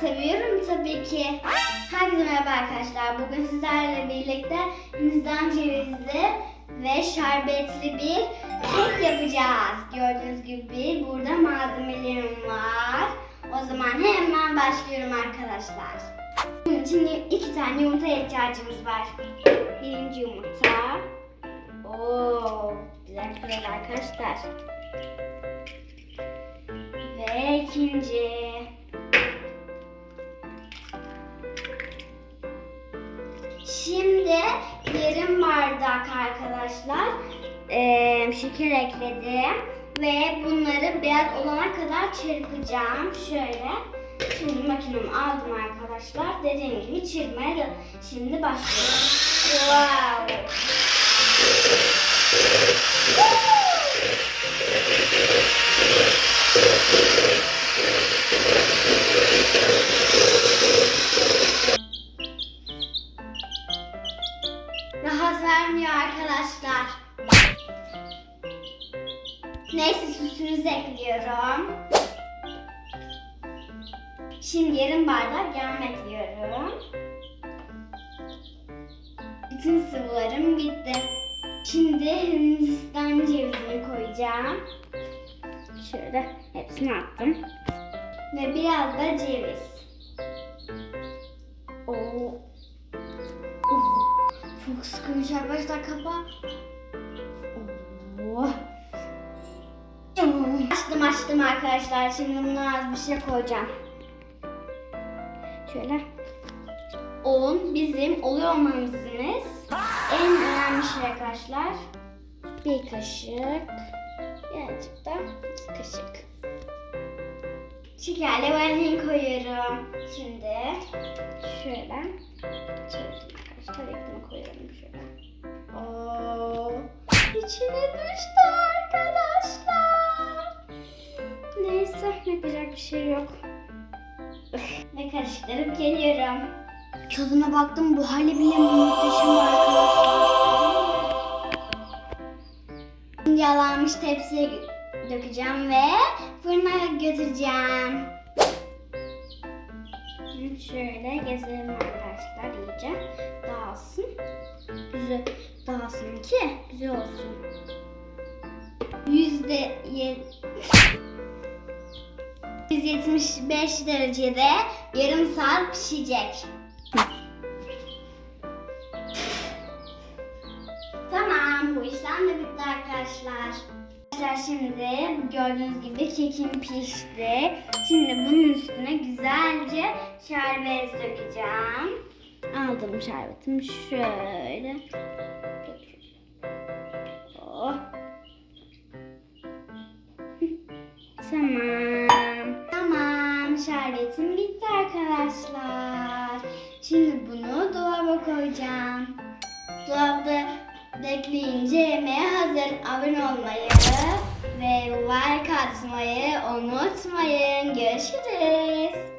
seviyorum tabii ki. Herkese merhaba arkadaşlar. Bugün sizlerle birlikte Hindistan cevizli ve şerbetli bir kek yapacağız. Gördüğünüz gibi burada malzemelerim var. O zaman hemen başlıyorum arkadaşlar. Bunun için iki tane yumurta ihtiyacımız var. Birinci yumurta. Oo, güzel güzel arkadaşlar. Ve ikinci. Şimdi yarım bardak arkadaşlar eee, şeker ekledim ve bunları beyaz olana kadar çırpacağım. Şöyle. Şimdi makinemi aldım arkadaşlar. Dediğim gibi çırpmaya da şimdi başlıyorum. Wow. Rahat vermiyor arkadaşlar. Neyse süsünüzü ekliyorum. Şimdi yarım bardak yağ ekliyorum. Bütün sıvılarım bitti. Şimdi Hindistan cevizini koyacağım. Şöyle hepsini attım. Ve biraz da ceviz. Oo. Çok sıkıymış arkadaşlar kafa. Oh. Açtım açtım arkadaşlar. Şimdi buna az bir şey koyacağım. Şöyle. Un bizim oluyor olmamızın en önemli şey arkadaşlar. Bir kaşık. Birazcık da iki kaşık. Şekerle vanilin koyuyorum. Şimdi şöyle arkadaşlar. Ekmeği koyuyorum şöyle. Oo, içine düştü arkadaşlar. Neyse yapacak bir şey yok. Ve karıştırıp geliyorum. Tadına baktım bu hali bile muhteşem arkadaşlar. Şimdi yağlanmış tepsiye dökeceğim ve fırına götüreceğim. Şöyle gezelim arkadaşlar iyice dağılsın. Güzel dağılsın ki güzel olsun. Yüzde yet... 175 derecede yarım saat pişecek. Tamam bu işlem de bitti arkadaşlar. Arkadaşlar şimdi gördüğünüz gibi kekim pişti. Şimdi bunun üstüne güzelce şerbet dökeceğim. Aldım şerbetimi şöyle. Oh. Tamam. Tamam. Şerbetim bitti arkadaşlar. Şimdi bunu dolaba koyacağım. Dolapta bekleyince yemeğe hazır. Abone olmayı ve like atmayı unutmayın. Görüşürüz.